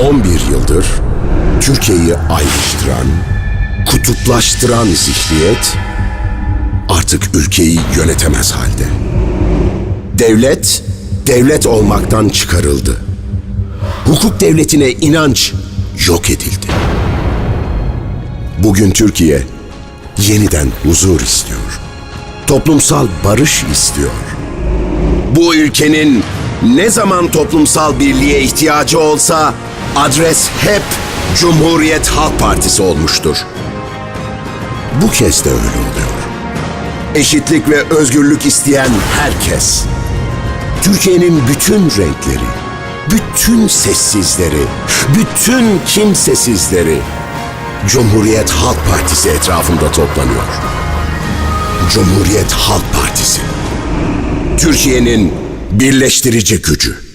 11 yıldır Türkiye'yi ayrıştıran, kutuplaştıran zihniyet artık ülkeyi yönetemez halde. Devlet, devlet olmaktan çıkarıldı. Hukuk devletine inanç yok edildi. Bugün Türkiye yeniden huzur istiyor. Toplumsal barış istiyor. Bu ülkenin ne zaman toplumsal birliğe ihtiyacı olsa adres hep Cumhuriyet Halk Partisi olmuştur. Bu kez de öyle oluyor. Eşitlik ve özgürlük isteyen herkes, Türkiye'nin bütün renkleri, bütün sessizleri, bütün kimsesizleri Cumhuriyet Halk Partisi etrafında toplanıyor. Cumhuriyet Halk Partisi. Türkiye'nin birleştirici gücü.